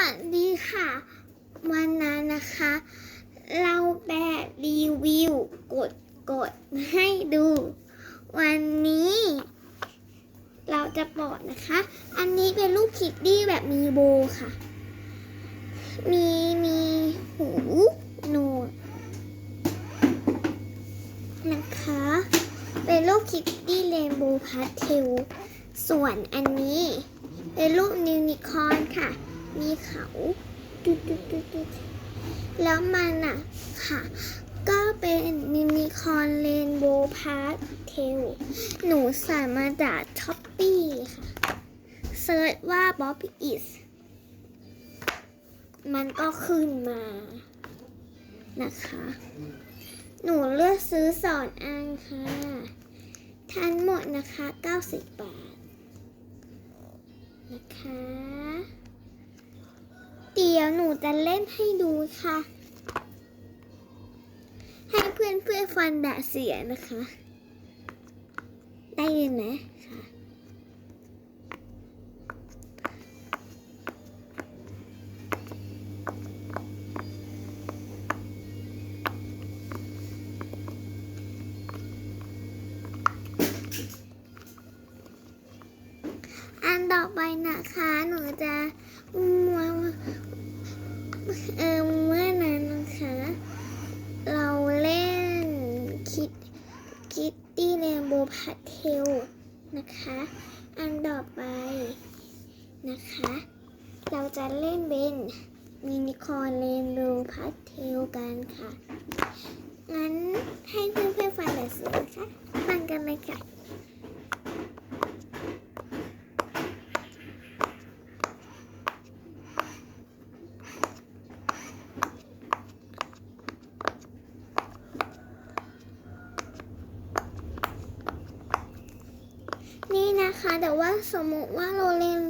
วัสดีค่ะ วันนั้นนะคะ เราแบบรีวิวกดกดให้ดู วันนี้ เราจะบอกนะคะ อันนี้เป็นรูปคิดดี้แบบมีโบค่ะ มีมีหูหนวดนะคะ เป็นรูปคิดดี้เรนโบว์พาสเทลส่วนอันนี้ เป็นรูปนิวนิคอนค่ะ มีเขาดุดดุดดุดดุดแล้วมันอะค่ะ ก็เป็นนินิคอนเรนโบว์พาสเทล หนูสั่งมาจากช้อปปี้ค่ะ เซิร์ชว่า Bob is มันก็ขึ้นมานะคะ หนูเลือกซื้อสอนอันค่ะ ทั้งหมดนะคะ 90 บาท นะคะ จะเล่นให้ดูค่ะ ให้เพื่อนเพื่อนฟันดะเสียนะคะ ได้ยินไหมค่ะอันต่อไปนะคะ หนูจะมาเออเมื่อนั้นนะคะ เราเล่นคิด คิตตี้เรนโบว์พาเทลนะคะ อันต่อไปนะคะ เราจะเล่นเป็นมินิคอร์นเรนโบว์พาเทลกันค่ะ งั้นให้เพื่อนๆฟังแต่เสียงนะคะฟังกันเลยค่ะ นี่ นะคะ แต่ว่าสมมติว่าเราเล่น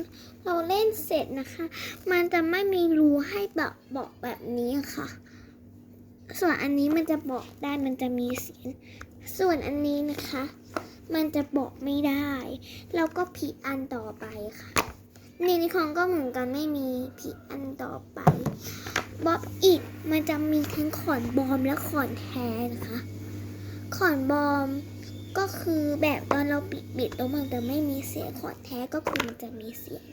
เราเล่นเสร็จนะคะ มันจะไม่มีรูให้แบบบอกแบบนี้ค่ะ ส่วนอันนี้มันจะบอกได้มันจะมีเสียง ส่วนอันนี้นะคะ มันจะบอกไม่ได้ เราก็ผิดอันต่อไปค่ะนี่นิคองก็เหมือนกันไม่มีผิดอันต่อไปบ๊อบอีกมันจะมีทั้งขอนบอมและขอนแท้นะคะ ขอนบอม ก็คือแบบตอนเราปิดบิดแล้วมันจะไม่มีเสียงขอดแท้ก็คือมันจะมีเสียง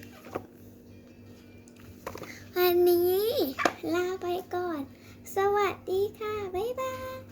วันนี้ลาไปก่อน สวัสดีค่ะ บ๊ายบาย